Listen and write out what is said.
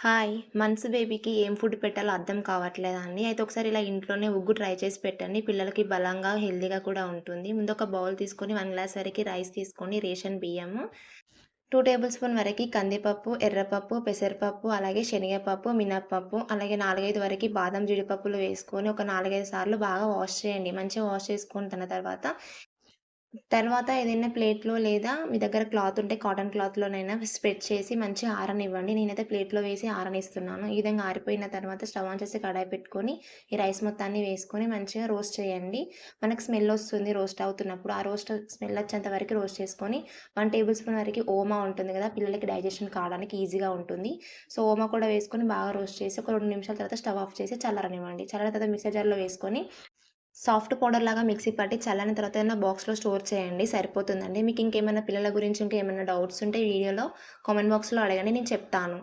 Hi! మనసు బేబీకి ఏం ఫుడ్ పెట్టాలో అర్థం కావట్లేదా అండి? అయితే ఒకసారి ఇలా ఇంట్లోనే ఉగ్గు ట్రై చేసి పెట్టండి. పిల్లలకి బలంగా, హెల్దీగా కూడా ఉంటుంది. ముందు ఒక బౌల్ తీసుకొని వన్ గ్లాస్ వరకు రైస్ తీసుకోండి. రేషన్ బియ్యము. టూ టేబుల్ స్పూన్ వరకు కందిపప్పు, ఎర్రపప్పు, పెసరపప్పు, అలాగే శనగపప్పు, మినప్పప్పు అలాగే నాలుగైదు వరకు బాదం, జీడిపప్పులు వేసుకొని ఒక 4, 5 సార్లు బాగా వాష్ చేయండి. మంచిగా వాష్ చేసుకున్న తర్వాత తర్వాత ఏదైనా ప్లేట్‌లో లేదా మీ దగ్గర క్లాత్ ఉంటే కాటన్ క్లాత్‌లోనైనా స్ప్రెడ్ చేసి మంచిగా ఆరనివ్వండి. నేనైతే ప్లేట్‌లో వేసి ఆరనిస్తున్నాను. ఈ విధంగా ఆరిపోయిన తర్వాత స్టవ్ ఆన్ చేసి కడాయి పెట్టుకొని ఈ రైస్ మొత్తాన్ని వేసుకొని మంచిగా రోస్ట్ చేయండి. మనకు స్మెల్ వస్తుంది రోస్ట్ అవుతున్నప్పుడు. ఆ రోస్ట్ స్మెల్ వచ్చేంత వరకు రోస్ట్ చేసుకొని వన్ టేబుల్ స్పూన్ వరకు ఓమా ఉంటుంది కదా! పిల్లలకి డైజెషన్ కావడానికి ఈజీగా ఉంటుంది. సో, ఓమా కూడా వేసుకొని బాగా రోస్ట్ చేసి ఒక రెండు నిమిషాల తర్వాత స్టవ్ ఆఫ్ చేసి చల్లరనివ్వండి చల్లారిన తర్వాత మిక్సర్ జార్‌లో వేసుకొని సాఫ్ట్ పౌడర్ లాగా మిక్సీ పట్టి చల్లని తర్వాత ఏదైనా బాక్స్‌లో స్టోర్ చేయండి. సరిపోతుందండి. మీకు ఇంకేమైనా పిల్లల గురించి ఇంకేమైనా డౌట్స్ ఉంటే వీడియోలో కామెంట్ బాక్స్‌లో అడగండి. నేను చెప్తాను.